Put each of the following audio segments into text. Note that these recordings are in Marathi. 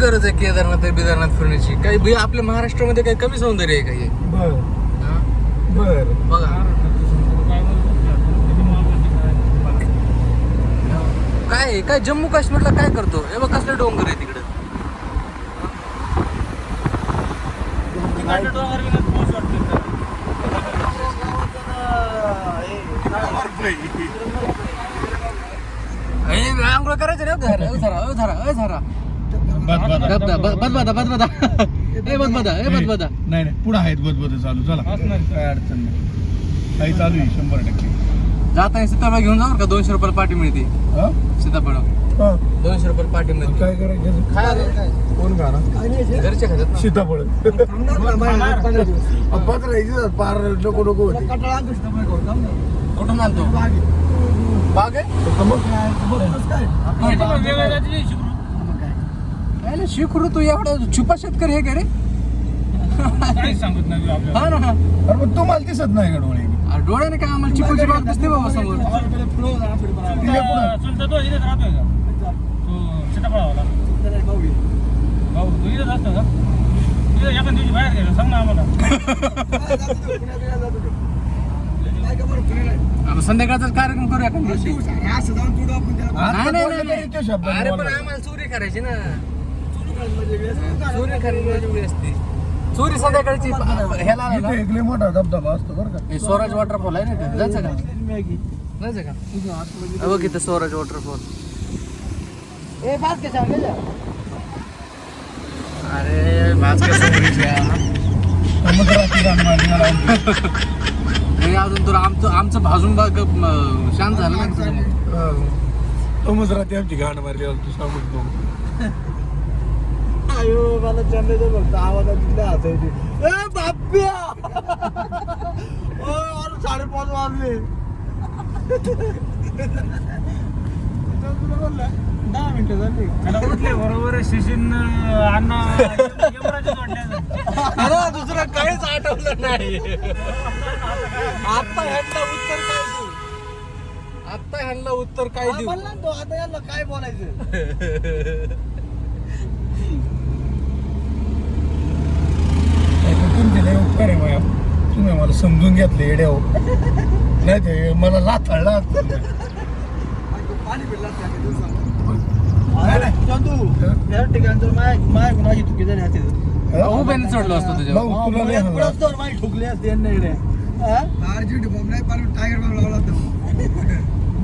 गरज आहे केदारनाथ बिदारनाथ फिरण्याची? काही भई आपल्या महाराष्ट्रामध्ये काही कमी सौंदर्य आहे काही बर. हा? बर. बघा. काय आहे? काय जम्मू काश्मीरला काय करतो? हे बघ कसले डोंगर आहे तिकडे. आंघोळ करायचं रे? धरा अ धरा अ धरा अ धरा. बदबदा बदबदा बदबदा ए बदबदा ए बदबदा नाही नाही पुढे आहेत बदबद चालू चला. काय अडचण नाही. काही चालू आहे शंभर टक्के. जाताना सीताफळ घेऊन जाऊ का? दोनशे रुपयाला पाठी मिळते. हा? सीताफळ. हा. दोनशे रुपयाला पाठी मिळते. काय करायचं? खायला कोण खाणार? घरचे खातात सीताफळ. पत्रायची पार नको नको होते. कुठून आणतो? बाग आहे? यायला शिकरू तू एवढा छुपा शेतकरी आहे का रे? हा ना हा. अरे मग तुम्हाला दिसत नाही का डोळे? डोळ्याने काय आम्हाला चिकूची बाग दिसते बाबा समोर? तिला पुढं आपण संध्याकाळचा कार्यक्रम करूया दिवशी आता नाही, नाही, नाही. अरे पण. आम्हाला चोरी करायची ना. चोरी करायची वेगळी असते. चोरी संध्याकाळची ह्याला आलं इथे ना? एक लय मोठा धबधबा असतो बरं का. हे स्वराज वॉटरफॉल आहे ना ते जायचं का? जायचं का? बघ इथं स्वराज वॉटरफॉल अरे भास्कर. समुद्राची आमची. हे अजून तर आमचं आमचं भाजून बाग अं, शांत झालं ना तुझं. हा. समुद्रात आमची घाण मारली तू नको मला चंद्राचं फक्त आवाजात तिथं हसायची. ए बाप्या ओ अरे साडेपाच वाजले. दहा मिनिटं झाली. बरोबर शिशिन अण्णा अरे दुसरं काहीच आठवलं नाही. आता ह्यांना उत्तर काय देऊ? आता ह्यांना उत्तर काय हा, देऊ? म्हणला ना तो आता याला काय बोलायचं? लय उपकार आहे माया तुम्ही मला समजून घेतले येड्या हो नाही ते मला लाथाळला पाणी पिडलं असतं एका दिवसात. चंदू या ठिकाणी जर माय माय कुणाची चुकी झाली असते तर. उभ्याने चढलो असतो तुझ्यावर भाऊ तुला लय हा, हल्ला. पुढंच तर माई ठोकली असते यांना इकडे. हा?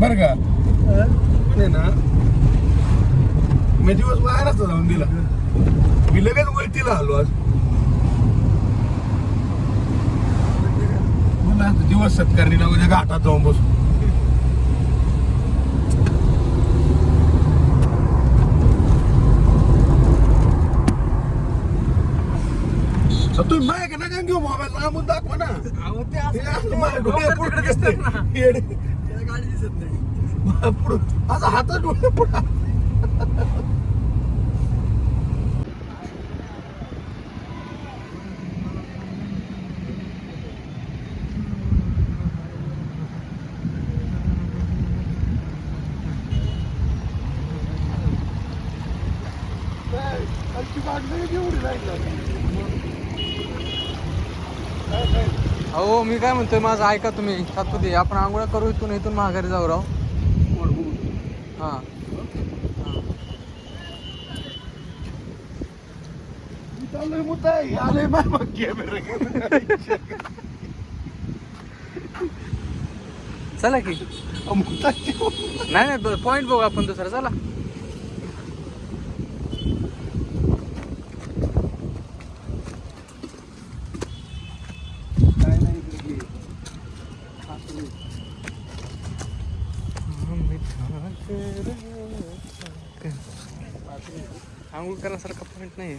बरं का हा? ना मी दिवस बाहेरच जाऊन दिला मी लगेच वळतीला आलो आज आता दिवस सत्कारणी ना उद्या घाटात जाऊन बसू. तुम्ही माय का नका घेऊ मोबाईल लांबून दाखवा ना माझ्या डोक्यात डोळ्यापुढं तिकडे दिसतंय ना. दिसतंय. येडे. त्याला गाडी दिसत नाही पुढं असं हातात डोळे पुढं अहो मी काय म्हणतोय माझं ऐका तुम्ही. सातपुते आपण आंघोळ्या करू इथून इथून माघारी जाऊ राव. हा. चला की. नाही नाही पॉईंट बघू आपण दुसरा. चला काय नाही इकडे घे. आंघोळ करण्यासारखा पॉईंट नाही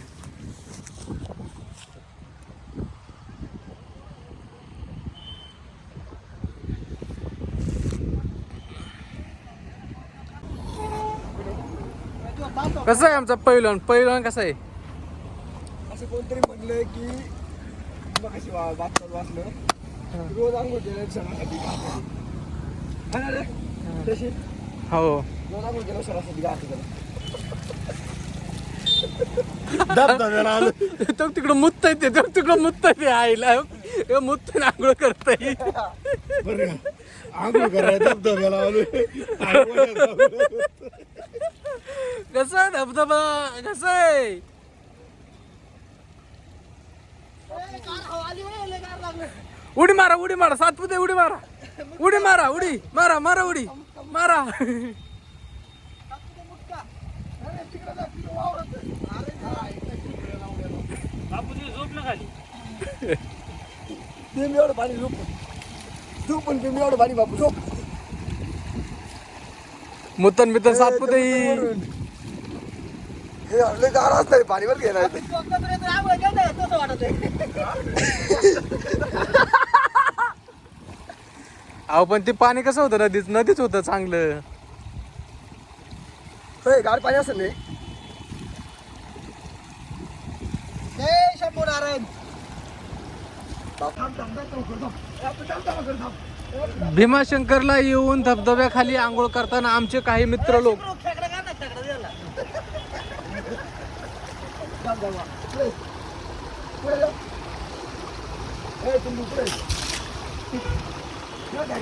कसं आहे आमचा पहिलवान पहिलवान कसं आहे? असं कोणतरी म्हणलंय की मग अशी वा- बातम्यात वाचलं रोज आंघोळ ना रे? तशी? हो. धबधब्याला आलो. तो तिकडं मुत्त येते तो तिकडं मुत्त येते आईला. मुत्त आंघोळ करताय. बरं? आंघोळ करायला धबधब्याला आलो कसं धबधबा? कसं आहे? उडी मारा उडी मारा. सातपुते उडी मारा. उडी मारा उडी मारा मारा उडी. मारा. बापूजी झोप ना खाली. एवढं पाणी झोप. तू पण पिंब एवढं पाणी बापू झोप. मुतन बितन सातपुते ही हे लय गार असणार पाणी वर घेणार अहो पण ते पाणी कसं होतं? नदीच नदीच होतं चांगलं. होय गार पाणी असेल नाही जय शंभू नारायण. भीमाशंकरला येऊन धबधब्याखाली आंघोळ करताना आमचे काही मित्र लोक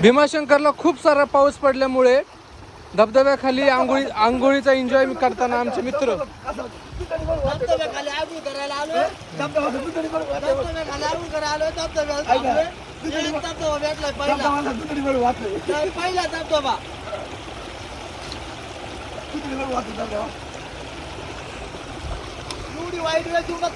भीमाशंकरला खूप सारा पाऊस पडल्यामुळे धबधब्याखाली आंघोळी आंघोळीचा एन्जॉय करताना आमचे मित्र धबधब्याखाली आंघोळ पहिला